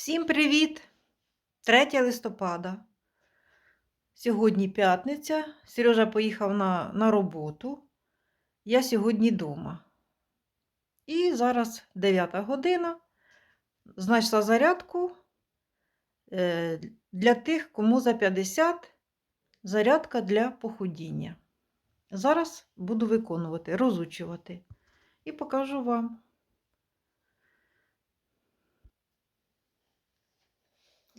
Всім привіт! 3 листопада. Сьогодні п'ятниця. Сережа поїхав на, на роботу. Я сьогодні вдома. І зараз 9 година. Знайшла зарядку е, для тих, кому за 50 зарядка для похудіння. Зараз буду виконувати, розучувати. І покажу вам.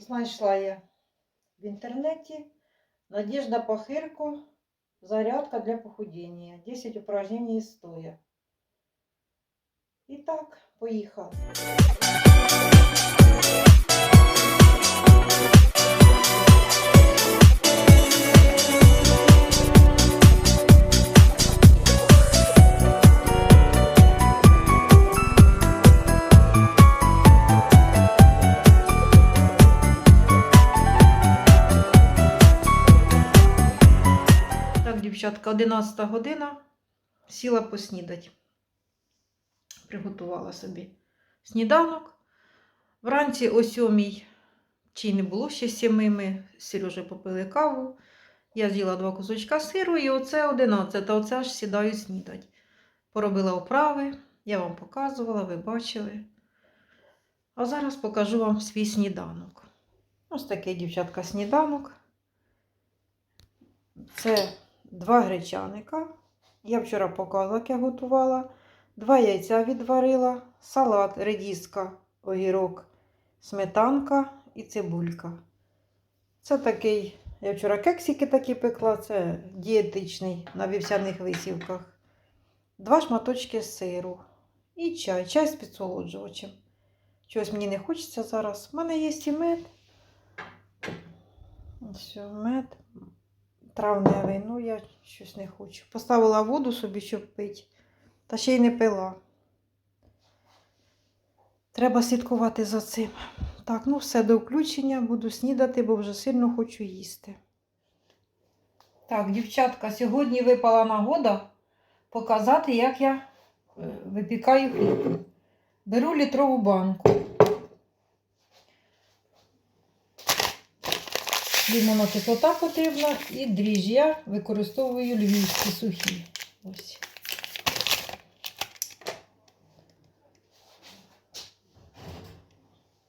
Знайшла я в інтернеті Надежда Пахирко зарядка для похудения. 10 упражнений стоя. І так, поїхали. Дівчатка, 11 година. Сіла поснідати. Приготувала собі сніданок. Вранці о сьомій, чи не було ще сіми, ми з Сережею попили каву. Я з'їла два кусочка сиру і оце 11, а оце аж сідаю снідати. Поробила оправи, я вам показувала, ви бачили. А зараз покажу вам свій сніданок. Ось такий, дівчатка, сніданок. Це два гречаника. Я вчора показувала, як я готувала. Два яйця відварила, салат, редіска, огірок, сметанка і цибулька. Це такий, я вчора кексики такі пекла, це дієтичний на вівсяних висівках. Два шматочки сиру і чай, чай з підсолоджувачем. Чогось мені не хочеться зараз. У мене є і мед. Ось мед травневий, ну я щось не хочу. Поставила воду собі, щоб пити, та ще й не пила. Треба слідкувати за цим. Так, ну все до включення, буду снідати, бо вже сильно хочу їсти. Так, дівчатка, сьогодні випала нагода показати, як я е, випікаю хліб. Беру літрову банку. Лімонна кислота потрібна і дріжджі. Я використовую львівські сухі. Ось.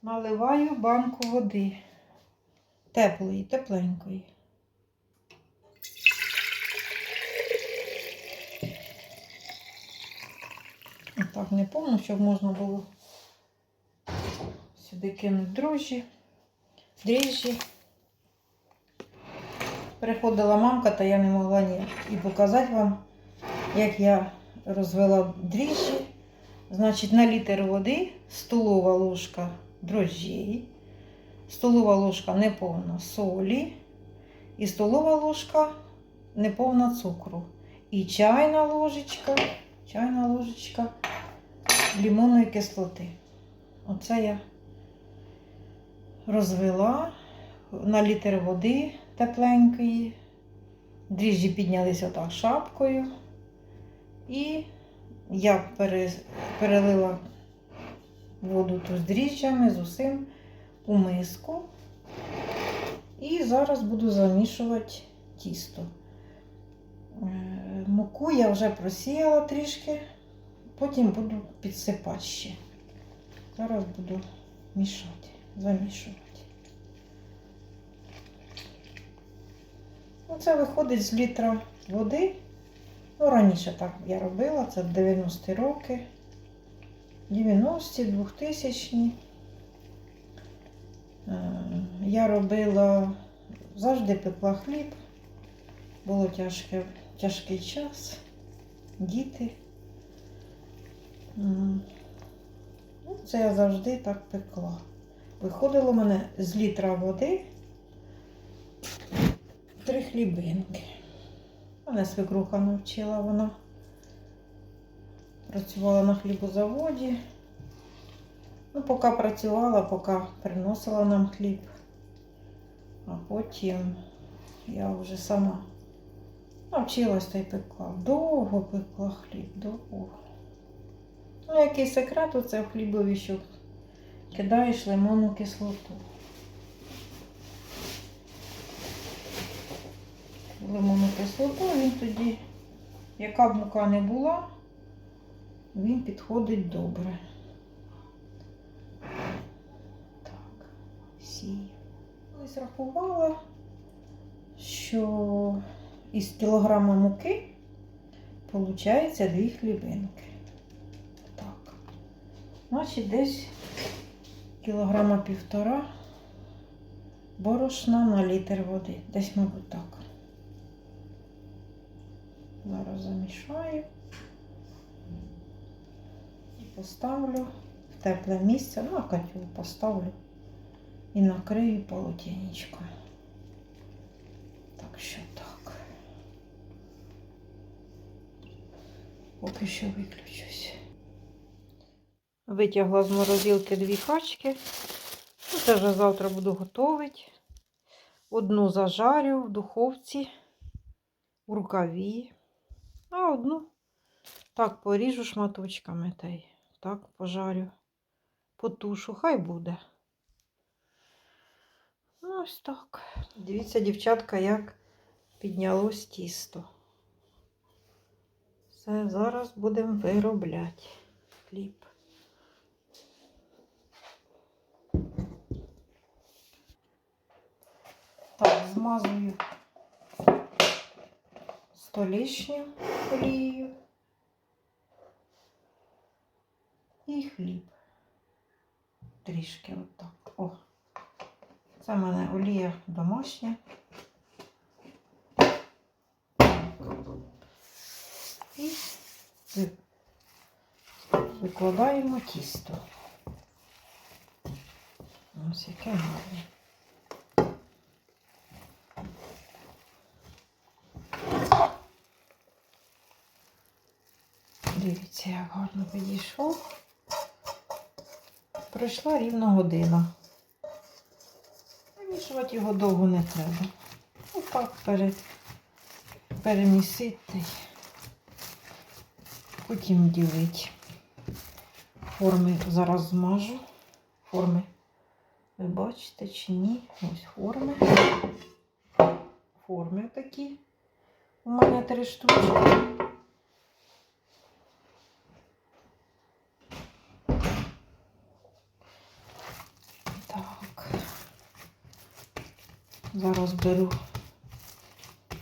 Наливаю банку води. Теплої, тепленької. Отак не повно, щоб можна було сюди кинути дрожжі, дріжджі. Приходила мамка, та я не могла ні і показати вам, як я розвела дріжджі. Значить, на літр води столова ложка дрожжей, столова ложка неповна солі і столова ложка неповна цукру. І чайна ложечка, чайна ложечка лимонної кислоти. Оце я розвела на літр води тепленької. Дріжджі піднялися отак шапкою. І я перелила воду ту з дріжджами, з усім у миску. І зараз буду замішувати тісто. Е, Муку я вже просіяла трішки, потім буду підсипати ще. Зараз буду мішати, замішувати. Оце виходить з літра води. Ну, раніше так я робила, це 90-ті роки. 90-ті, 2000-ті. Е, Я робила, завжди пекла хліб. Було тяжке, тяжкий час. Діти. Ну, це я завжди так пекла. Виходило мене з літра води три хлібинки. Мене свекруха навчила, вона працювала на хлібозаводі. Ну, поки працювала, поки приносила нам хліб. А потім я вже сама навчилась та й пекла. Довго пекла хліб, довго. Ну, який секрет оце в хлібові, що кидаєш лимонну кислоту. Лимонну кислоту він тоді, яка б мука не була, він підходить добре. Так, сію. Ось рахувала, що із кілограма муки виходить дві хлібинки. Так. Значить, десь кілограма півтора борошна на літр води. Десь, мабуть, так. Зараз замішаю і поставлю в тепле місце, ну, а котел поставлю і накрию полотенечком. Так що так. Поки що виключусь. Витягла з морозилки дві качки. Ну, Це вже завтра буду готувати. Одну зажарю в духовці, в рукаві, а одну так поріжу шматочками та й так пожарю, потушу, хай буде. Ну, ось так. Дивіться, дівчатка, як піднялось тісто. Все, зараз будемо виробляти хліб. Так, змазую столішню олією і хліб. Трішки отак. О. Це в мене олія домашня. І викладаємо тісто. Ось яке гарне. Дивіться, як гарно підійшов. Пройшла рівно година. Вимішувати його довго не треба. Ну так пере, перемісити, потім ділити. Форми зараз змажу. Форми. Ви бачите чи ні? Ось форми. Форми такі. У мене три штучки. Так. Зараз беру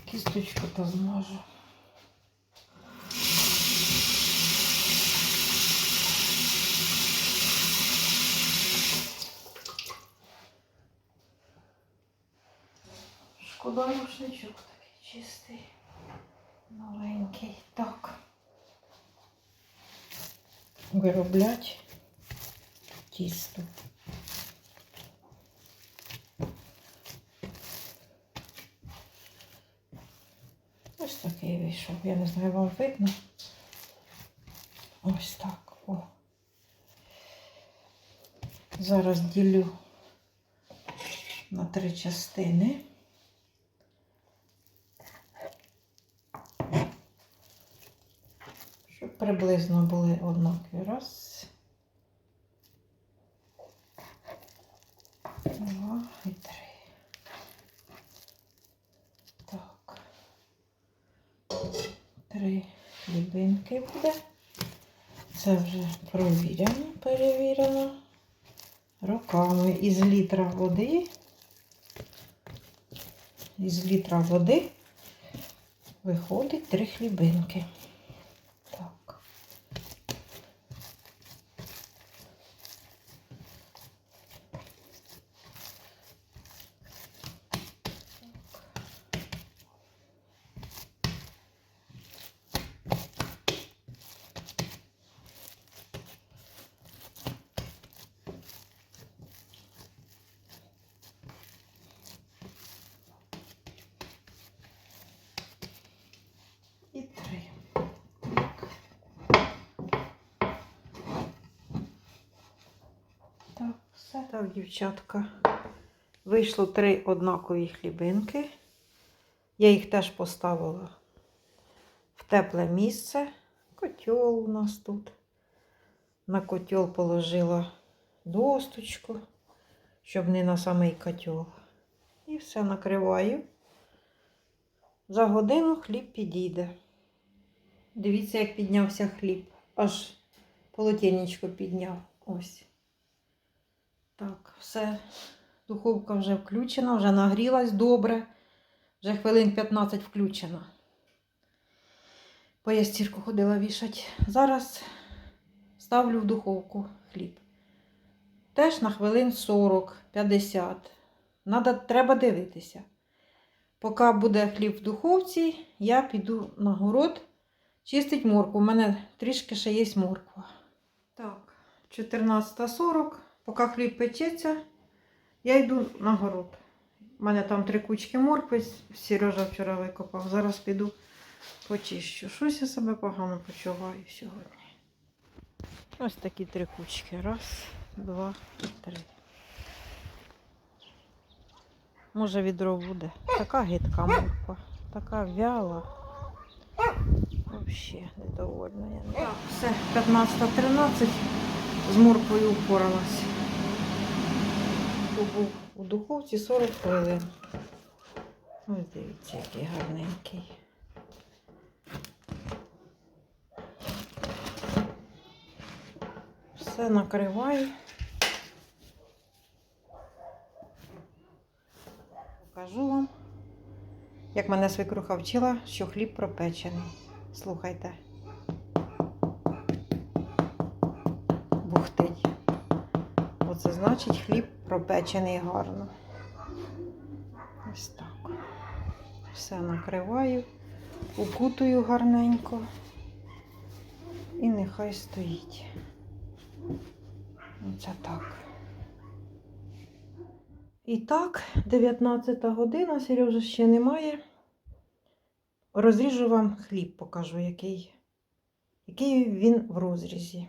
кісточку та змажу. Шкода рушничок такий чистий, новенький. Так. Вироблять тісто. Ось такий вийшов. Я не знаю, вам видно. Ось так. О. Зараз ділю на три частини. Щоб приблизно були однакові. Раз. Два і три. Так. Три хлібинки буде. Це вже провірено, перевірено. Руками із літра води. Із літра води виходить три хлібинки. Так. І три. Так, все. Так, дівчатка. Вийшло три однакові хлібинки. Я їх теж поставила в тепле місце. Котел у нас тут. На котел положила досточку, щоб не на самий котел. І все накриваю. За годину хліб підійде. Дивіться, як піднявся хліб. Аж полотенечко підняв. Ось. Так, все. Духовка вже включена, вже нагрілась добре. Вже хвилин 15 включена. По ястірку ходила вішать. Зараз ставлю в духовку хліб. Теж на хвилин 40-50. Надо, треба дивитися. Поки буде хліб в духовці, я піду на город чистить моркву. У мене трішки ще є морква. Так, 14.40. Поки хліб печеться, я йду на город. У мене там три кучки моркви, Сережа вчора викопав. Зараз піду почищу. Щось я себе погано почуваю сьогодні. Ось такі три кучки. Раз, два, три. Може відро буде. Така гидка морква, така вяла. Взагалі недовольна я. Так, все, 15.13 з морквою впоралась. Був у духовці 40 хвилин. Ось дивіться, який гарненький. Все накриваю. Покажу вам, як мене свекруха вчила, що хліб пропечений. Слухайте. Бухтить. Оце значить хліб пропечений гарно. Ось так. Все накриваю, укутую гарненько. І нехай стоїть. Оце так. І так, 19 година, Сережа ще немає. Розріжу вам хліб, покажу, який, який він в розрізі.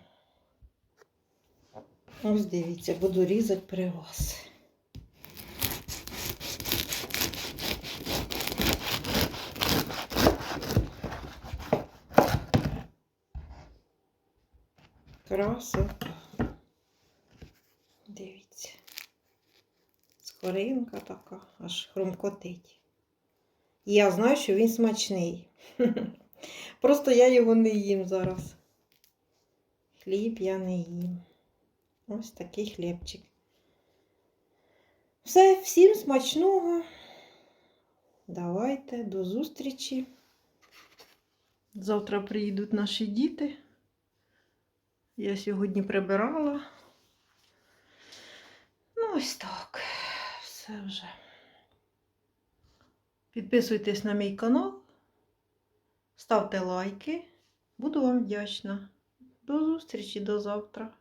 Ось дивіться, буду різати при вас. Красота. Дивіться. Скоринка така, аж хрумкотить. І я знаю, що він смачний. Просто я його не їм зараз. Хліб я не їм. Ось такий хлібчик. Все, всім смачного. Давайте до зустрічі. Завтра приїдуть наші діти. Я сьогодні прибирала. Ну, ось так. Все вже. Підписуйтесь на мій канал, ставте лайки. Буду вам вдячна. До зустрічі до завтра.